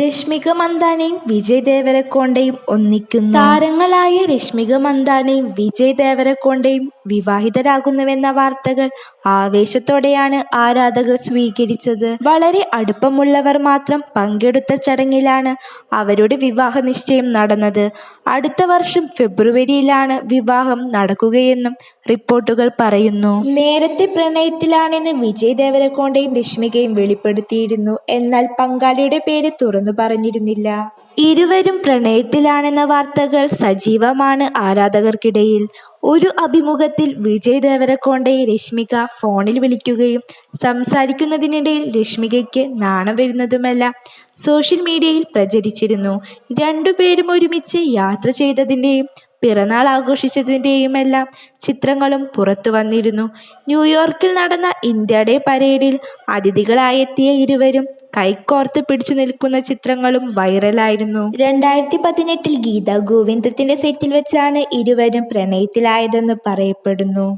രശ്മിക മന്ദാനയും വിജയ് ദേവരക്കോണ്ടയും ഒന്നിക്കുന്നു. താരങ്ങളായ രശ്മിക മന്ദാനയും വിജയ് ദേവരക്കൊണ്ടയും വിവാഹിതരാകുന്നുവെന്ന വാർത്തകൾ ആവേശത്തോടെയാണ് ആരാധകർ സ്വീകരിച്ചത്. വളരെ അടുപ്പമുള്ളവർ മാത്രം പങ്കെടുത്ത ചടങ്ങിലാണ് അവരുടെ വിവാഹ നിശ്ചയം നടന്നത്. അടുത്ത വർഷം ഫെബ്രുവരിയിലാണ് വിവാഹം നടക്കുകയെന്നും റിപ്പോർട്ടുകൾ പറയുന്നു. നേരത്തെ പ്രണയത്തിലാണെന്ന് വിജയ് ദേവരക്കോണ്ടയും രശ്മികയും വെളിപ്പെടുത്തിയിരുന്നു. എന്നാൽ പങ്കാളിയുടെ പേര് തുറന്നു പറഞ്ഞിരുന്നില്ല. ഇരുവരും പ്രണയത്തിലാണെന്ന വാർത്തകൾ സജീവമാണ് ആരാധകർക്കിടയിൽ. ഒരു അഭിമുഖത്തിൽ വിജയ് ദേവരക്കൊണ്ടയെ രശ്മിക ഫോണിൽ വിളിക്കുകയും സംസാരിക്കുന്നതിനിടയിൽ രശ്മികയ്ക്ക് നാണം വരുന്നതുമെല്ലാം സോഷ്യൽ മീഡിയയിൽ പ്രചരിച്ചിരുന്നു. രണ്ടുപേരും ഒരുമിച്ച് യാത്ര ചെയ്തതിന്റെയും പിറന്നാൾ ആഘോഷിച്ചതിന്റെയുമെല്ലാം ചിത്രങ്ങളും പുറത്തു വന്നിരുന്നു. ന്യൂയോർക്കിൽ നടന്ന ഇന്ത്യ ഡേ പരേഡിൽ അതിഥികളായെത്തിയ ഇരുവരും കൈകോർത്ത് പിടിച്ചു നിൽക്കുന്ന ചിത്രങ്ങളും വൈറലായിരുന്നു. രണ്ടായിരത്തി പതിനെട്ടിൽ ഗീത ഗോവിന്ദത്തിന്റെ സെറ്റിൽ വെച്ചാണ് ഇരുവരും പ്രണയത്തിലായതെന്ന് പറയപ്പെടുന്നു.